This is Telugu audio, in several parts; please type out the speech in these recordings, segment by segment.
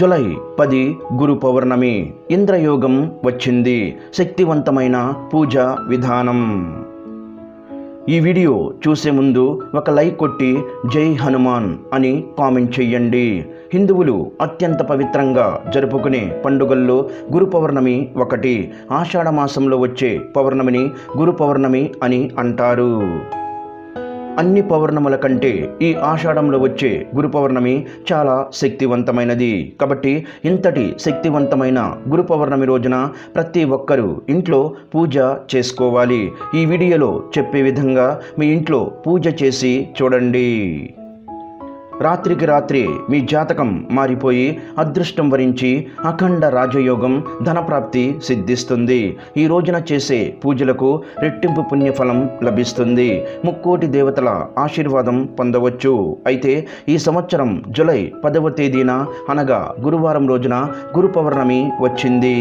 జులై పది గురు పౌర్ణమి ఇంద్రయోగం వచ్చింది. శక్తివంతమైన పూజ విధానం. ఈ వీడియో చూసే ముందు ఒక లైక్ కొట్టి జై హనుమాన్ అని కామెంట్ చెయ్యండి. హిందువులు అత్యంత పవిత్రంగా జరుపుకునే పండుగల్లో గురు పౌర్ణమి ఒకటి. ఆషాఢ మాసంలో వచ్చే పౌర్ణమిని గురు పౌర్ణమి అని అంటారు. అన్ని పౌర్ణముల కంటే ఈ ఆషాఢంలో వచ్చే గురు పౌర్ణమి చాలా శక్తివంతమైనది. కాబట్టి ఇంతటి శక్తివంతమైన గురు పౌర్ణమి రోజున ప్రతి ఒక్కరూ ఇంట్లో పూజ చేసుకోవాలి. ఈ వీడియోలో చెప్పే విధంగా మీ ఇంట్లో పూజ చేసి చూడండి. రాత్రికి రాత్రి మీ జాతకం మారిపోయి అదృష్టం వరించి అఖండ రాజయోగం ధనప్రాప్తి సిద్ధిస్తుంది. ఈ రోజున చేసే పూజలకు రెట్టింపు పుణ్యఫలం లభిస్తుంది. ముక్కోటి దేవతల ఆశీర్వాదం పొందవచ్చు. అయితే ఈ సంవత్సరం జులై పదవ తేదీన అనగా గురువారం రోజున గురు పౌర్ణమి వచ్చింది.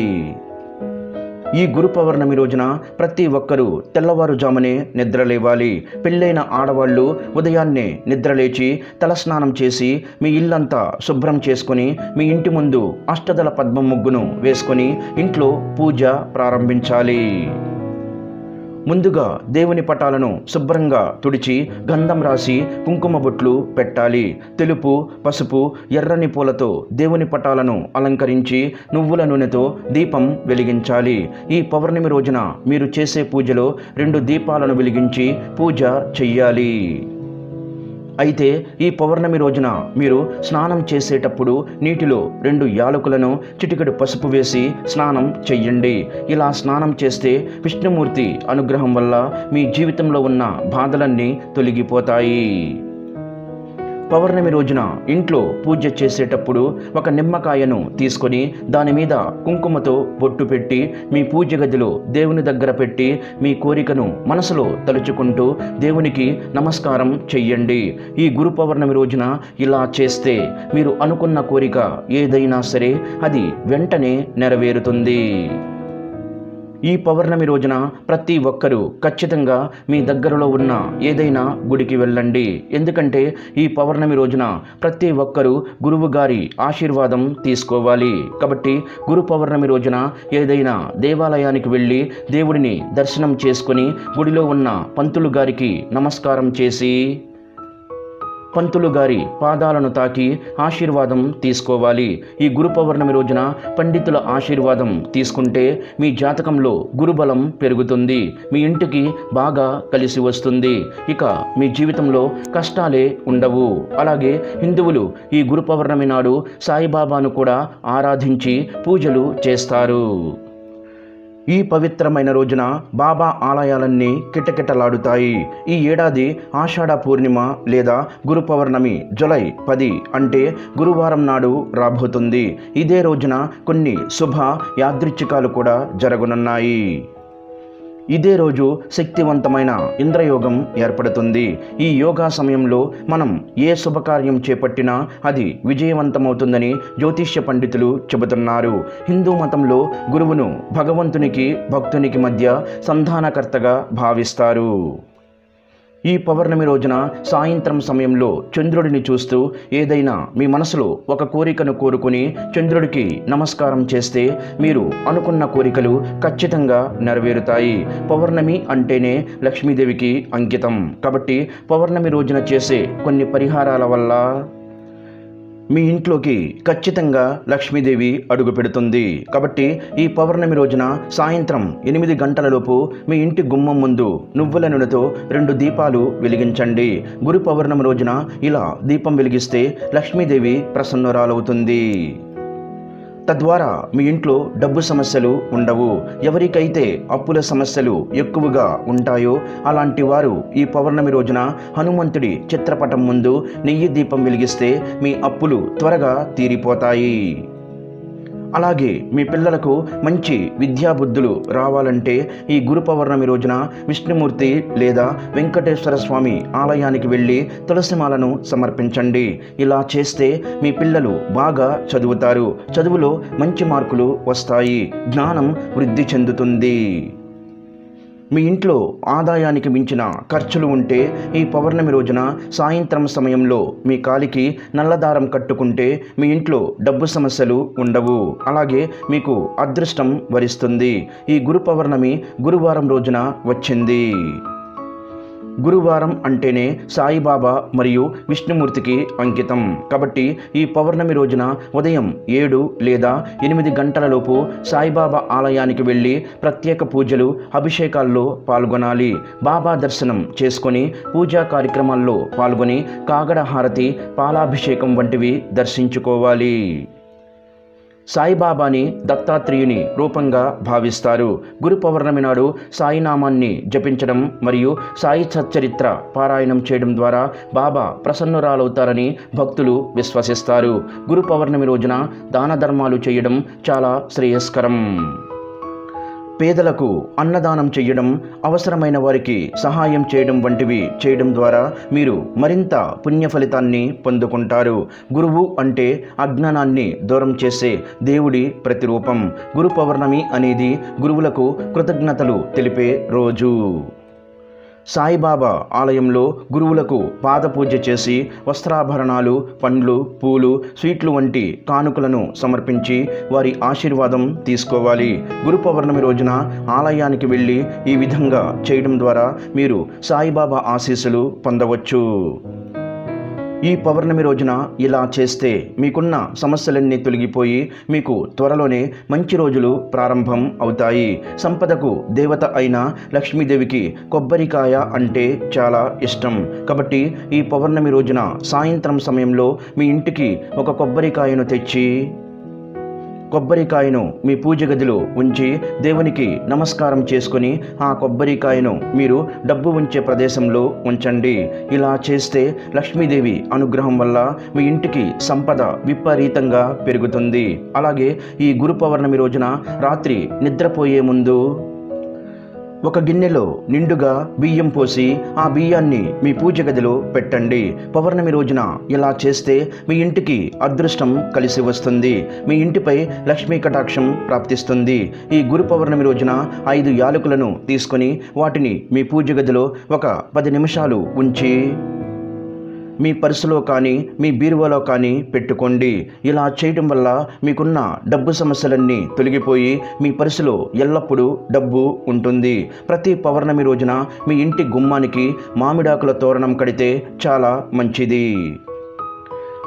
ఈ గురు పౌర్ణమి రోజున ప్రతి ఒక్కరూ తెల్లవారుజామునే నిద్రలేవాలి పెళ్ళైన ఆడవాళ్ళు ఉదయాన్నే నిద్రలేచి తలస్నానం చేసి మీ ఇల్లంతా శుభ్రం చేసుకొని మీ ఇంటి ముందు అష్టదల పద్మ ముగ్గును వేసుకొని ఇంట్లో పూజ ప్రారంభించాలి. ముందుగా దేవుని పటాలను శుభ్రంగా తుడిచి గంధం రాసి కుంకుమ బొట్లు పెట్టాలి. తెలుపు పసుపు ఎర్రని పూలతో దేవుని పటాలను అలంకరించి నువ్వుల నూనెతో దీపం వెలిగించాలి. ఈ పౌర్ణమి రోజున మీరు చేసే పూజలో రెండు దీపాలను వెలిగించి పూజ చెయ్యాలి. అయితే ఈ పౌర్ణమి రోజున మీరు స్నానం చేసేటప్పుడు నీటిలో రెండు యాలకులను చిటికెడు పసుపు వేసి స్నానం చెయ్యండి. ఇలా స్నానం చేస్తే విష్ణుమూర్తి అనుగ్రహం వల్ల మీ జీవితంలో ఉన్న బాధలన్నీ తొలగిపోతాయి. పౌర్ణమి రోజున ఇంట్లో పూజ చేసేటప్పుడు ఒక నిమ్మకాయను తీసుకొని దాని మీద కుంకుమతో బొట్టు పెట్టి మీ పూజ గదిలో దేవుని దగ్గర పెట్టి మీ కోరికను మనసులో తలుచుకుంటూ దేవునికి నమస్కారం చెయ్యండి. ఈ గురు పౌర్ణమి రోజున ఇలా చేస్తే మీరు అనుకున్న కోరిక ఏదైనా సరే అది వెంటనే నెరవేరుతుంది. ఈ పౌర్ణమి రోజున ప్రతి ఒక్కరూ ఖచ్చితంగా మీ దగ్గరలో ఉన్న ఏదైనా గుడికి వెళ్ళండి. ఎందుకంటే ఈ పౌర్ణమి రోజున ప్రతి ఒక్కరూ గురువు గారి ఆశీర్వాదం తీసుకోవాలి. కాబట్టి గురు పౌర్ణమి రోజున ఏదైనా దేవాలయానికి వెళ్ళి దేవుడిని దర్శనం చేసుకుని గుడిలో ఉన్న పంతులు గారికి నమస్కారం చేసి పంతులు గారి పాదాలను తాకి ఆశీర్వాదం తీసుకోవాలి. ఈ గురు పౌర్ణమి రోజున పండితుల ఆశీర్వాదం తీసుకుంటే మీ జాతకంలో గురుబలం పెరుగుతుంది. మీ ఇంటికి బాగా కలిసి వస్తుంది. ఇక మీ జీవితంలో కష్టాలే ఉండవు. అలాగే హిందువులు ఈ గురు పౌర్ణమి నాడు సాయిబాబాను కూడా ఆరాధించి పూజలు చేస్తారు. ఈ పవిత్రమైన రోజున బాబా ఆలయాలన్నీ కిటకిటలాడుతాయి. ఈ ఏడాది ఆషాఢ పూర్ణిమ లేదా గురు పౌర్ణమి జులై పది అంటే గురువారం నాడు రాబోతుంది. ఇదే రోజున కొన్ని శుభ యాదృచ్ఛికాలు కూడా జరగనున్నాయి. ఇదే రోజు శక్తివంతమైన ఇంద్రయోగం ఏర్పడుతుంది. ఈ యోగా సమయంలో మనం ఏ శుభకార్యం చేపట్టినా అది విజయవంతమవుతుందని జ్యోతిష్య పండితులు చెబుతున్నారు. హిందూ మతంలో గురువును భగవంతునికి భక్తునికి మధ్య సంధానకర్తగా భావిస్తారు. ఈ పౌర్ణమి రోజున సాయంత్రం సమయంలో చంద్రుడిని చూస్తూ ఏదైనా మీ మనసులో ఒక కోరికను కోరుకుని చంద్రుడికి నమస్కారం చేస్తే మీరు అనుకున్న కోరికలు ఖచ్చితంగా నెరవేరుతాయి. పౌర్ణమి అంటేనే లక్ష్మీదేవికి అంకితం. కాబట్టి పౌర్ణమి రోజున చేసే కొన్ని పరిహారాల వల్ల మీ ఇంట్లోకి ఖచ్చితంగా లక్ష్మీదేవి అడుగు పెడుతుంది. కాబట్టి ఈ పౌర్ణమి రోజున సాయంత్రం ఎనిమిది గంటలలోపు మీ ఇంటి గుమ్మం ముందు నువ్వుల నూనెతో రెండు దీపాలు వెలిగించండి. గురు పౌర్ణమి రోజున ఇలా దీపం వెలిగిస్తే లక్ష్మీదేవి ప్రసన్నరాలవుతుంది. తద్వారా మీ ఇంట్లో డబ్బు సమస్యలు ఉండవు. ఎవరికైతే అప్పుల సమస్యలు ఎక్కువగా ఉంటాయో అలాంటి వారు ఈ పౌర్ణమి రోజున హనుమంతుడి చిత్రపటం ముందు నెయ్యి దీపం వెలిగిస్తే మీ అప్పులు త్వరగా తీరిపోతాయి. అలాగే మీ పిల్లలకు మంచి విద్యాబుద్ధులు రావాలంటే ఈ గురు పౌర్ణమి రోజున విష్ణుమూర్తి లేదా వెంకటేశ్వర స్వామి ఆలయానికి వెళ్ళి తులసిమాలను సమర్పించండి. ఇలా చేస్తే మీ పిల్లలు బాగా చదువుతారు. చదువులో మంచి మార్కులు వస్తాయి. జ్ఞానం వృద్ధి చెందుతుంది. మీ ఇంట్లో ఆదాయానికి మించిన ఖర్చులు ఉంటే ఈ పౌర్ణమి రోజున సాయంత్రం సమయంలో మీ కాలికి నల్లదారం కట్టుకుంటే మీ ఇంట్లో డబ్బు సమస్యలు ఉండవు. అలాగే మీకు అదృష్టం వరిస్తుంది. ఈ గురు పౌర్ణమి గురువారం రోజున వచ్చింది. గురువారం అంటేనే సాయిబాబా మరియు విష్ణుమూర్తికి అంకితం. కాబట్టి ఈ పౌర్ణమి రోజున ఉదయం ఏడు లేదా ఎనిమిది గంటలలోపు సాయిబాబా ఆలయానికి వెళ్ళి ప్రత్యేక పూజలు అభిషేకాల్లో పాల్గొనాలి. బాబా దర్శనం చేసుకొని పూజా కార్యక్రమాల్లో పాల్గొని కాగడ హారతి పాలాభిషేకం వంటివి దర్శించుకోవాలి. సాయిబాబాని దత్తాత్రేయుని రూపంగా భావిస్తారు. గురు పౌర్ణమి నాడు సాయినామాన్ని జపించడం మరియు సాయి సచ్చరిత్ర పారాయణం చేయడం ద్వారా బాబా ప్రసన్నురాలవుతారని భక్తులు విశ్వసిస్తారు. గురు పౌర్ణమి రోజున దాన ధర్మాలు చేయడం చాలా శ్రేయస్కరం. పేదలకు అన్నదానం చేయడం అవసరమైన వారికి సహాయం చేయడం వంటివి చేయడం ద్వారా మీరు మరింత పుణ్య ఫలితాన్ని పొందుకుంటారు. గురువు అంటే అజ్ఞానాన్ని దూరం చేసే దేవుడి ప్రతిరూపం. గురు పౌర్ణమి అనేది గురువులకు కృతజ్ఞతలు తెలిపే రోజు. సాయిబాబా ఆలయంలో గురువులకు పాదపూజ చేసి వస్త్రాభరణాలు పండ్లు పూలు స్వీట్లు వంటి కానుకలను సమర్పించి వారి ఆశీర్వాదం తీసుకోవాలి. గురు పౌర్ణమి రోజున ఆలయానికి వెళ్ళి ఈ విధంగా చేయడం ద్వారా మీరు సాయిబాబా ఆశీస్సులు పొందవచ్చు. ఈ పౌర్ణమి రోజున ఇలా చేస్తే మీకున్న సమస్యలన్నీ తొలగిపోయి మీకు త్వరలోనే మంచి రోజులు ప్రారంభం అవుతాయి. సంపదకు దేవత అయిన లక్ష్మీదేవికి కొబ్బరికాయ అంటే చాలా ఇష్టం. కాబట్టి ఈ పౌర్ణమి రోజున సాయంత్రం సమయంలో మీ ఇంటికి ఒక కొబ్బరికాయను తెచ్చి కొబ్బరికాయను మీ పూజ గదిలో ఉంచి దేవునికి నమస్కారం చేసుకొని ఆ కొబ్బరికాయను మీరు డబ్బు ఉంచే ప్రదేశంలో ఉంచండి. ఇలా చేస్తే లక్ష్మీదేవి అనుగ్రహం వల్ల మీ ఇంటికి సంపద విపరీతంగా పెరుగుతుంది. అలాగే ఈ గురు పౌర్ణమి రోజున రాత్రి నిద్రపోయే ముందు ఒక గిన్నెలో నిండుగా బియ్యం పోసి ఆ బియ్యాన్ని మీ పూజ గదిలో పెట్టండి. పౌర్ణమి రోజున ఇలా చేస్తే మీ ఇంటికి అదృష్టం కలిసి వస్తుంది. మీ ఇంటిపై లక్ష్మీ కటాక్షం ప్రాప్తిస్తుంది. ఈ గురు పౌర్ణమి రోజున ఐదు యాలకులను తీసుకొని వాటిని మీ పూజ గదిలో ఒక పది నిమిషాలు ఉంచి మీ పర్సులో కానీ మీ బీరువాలో కానీ పెట్టుకోండి. ఇలా చేయడం వల్ల మీకున్న డబ్బు సమస్యలన్నీ తొలగిపోయి మీ పర్సులో ఎల్లప్పుడూ డబ్బు ఉంటుంది. ప్రతి పౌర్ణమి రోజున మీ ఇంటి గుమ్మానికి మామిడాకుల తోరణం కడితే చాలా మంచిది.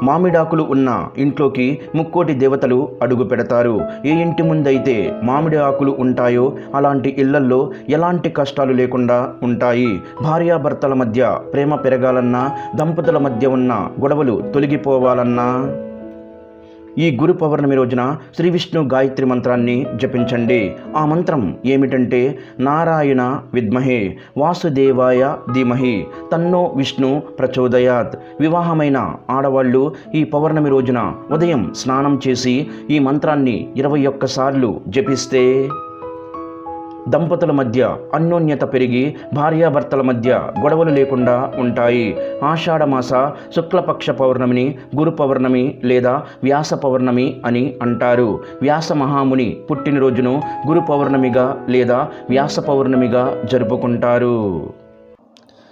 మామిడాకులు ఉన్న ఇంట్లోకి ముక్కోటి దేవతలు అడుగు పెడతారు. ఏ ఇంటి ముందైతే మామిడి ఆకులు ఉంటాయో అలాంటి ఇళ్ళల్లో ఎలాంటి కష్టాలు లేకుండా ఉంటాయి. భార్యాభర్తల మధ్య ప్రేమ పెరగాలన్నా దంపతుల మధ్య ఉన్న గొడవలు తొలగిపోవాలన్నా ఈ గురు పౌర్ణమి రోజున శ్రీ విష్ణు గాయత్రి మంత్రాన్ని జపించండి. ఆ మంత్రం ఏమిటంటే నారాయణ విద్మహే వాసుదేవాయ ధీమహి తన్నో విష్ణు ప్రచోదయాత్. వివాహమైన ఆడవాళ్ళు ఈ పౌర్ణమి రోజున ఉదయం స్నానం చేసి ఈ మంత్రాన్ని ఇరవై ఒక్కసార్లు జపిస్తే దంపతుల మధ్య అన్యోన్యత పెరిగి భార్యాభర్తల మధ్య గొడవలు లేకుండా ఉంటాయి. ఆషాఢమాస శుక్లపక్ష పౌర్ణమిని గురు పౌర్ణమి లేదా వ్యాస పౌర్ణమి అని అంటారు. వ్యాస మహాముని పుట్టినరోజును గురు పౌర్ణమిగా లేదా వ్యాస పౌర్ణమిగా జరుపుకుంటారు.